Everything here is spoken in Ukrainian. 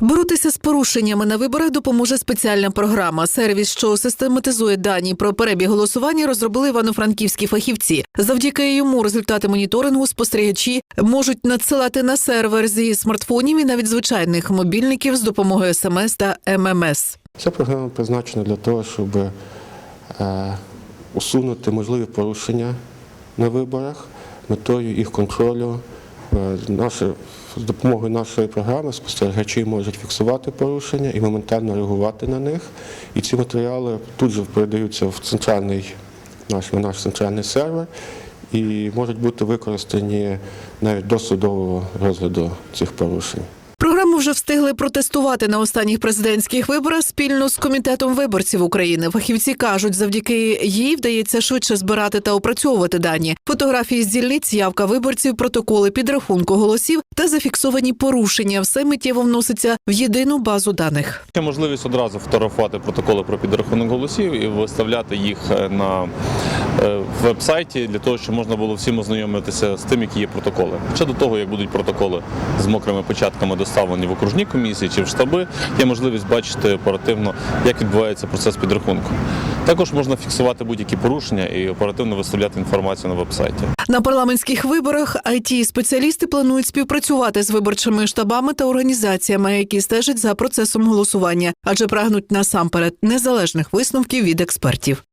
Боротися з порушеннями на виборах допоможе спеціальна програма. Сервіс, що систематизує дані про перебіг голосування, розробили івано-франківські фахівці. Завдяки йому результати моніторингу спостерігачі можуть надсилати на сервер зі смартфонів і навіть звичайних мобільників з допомогою смс та ММС. Ця програма призначена для того, щоб е, усунути можливі порушення на виборах, метою їх контролю. Е, наше, з допомогою нашої програми спостерігачі можуть фіксувати порушення і моментально реагувати на них. І ці матеріали тут же передаються в центральний наш, в наш центральний сервер і можуть бути використані навіть до судового розгляду цих порушень. Програму вже встигли протестувати на останніх президентських виборах спільно з комітетом виборців України. Фахівці кажуть, завдяки їй вдається швидше збирати та опрацьовувати дані. Фотографії з дільниць, явка виборців, протоколи підрахунку голосів та зафіксовані порушення. Все миттєво вноситься в єдину базу даних. Є можливість одразу фотографувати протоколи про підрахунок голосів і виставляти їх е, на веб-сайті для того, щоб можна було всім ознайомитися з тим, які є протоколи. Ще до того, як будуть протоколи з мокрими початками доставлені в окружні комісії чи в штаби, є можливість бачити оперативно, як відбувається процес підрахунку. Також можна фіксувати будь-які порушення і оперативно виставляти інформацію на веб-сайті. На парламентських виборах it спеціалісти планують співпрацювати з виборчими штабами та організаціями, які стежать за процесом голосування, адже прагнуть насамперед незалежних висновків від експертів.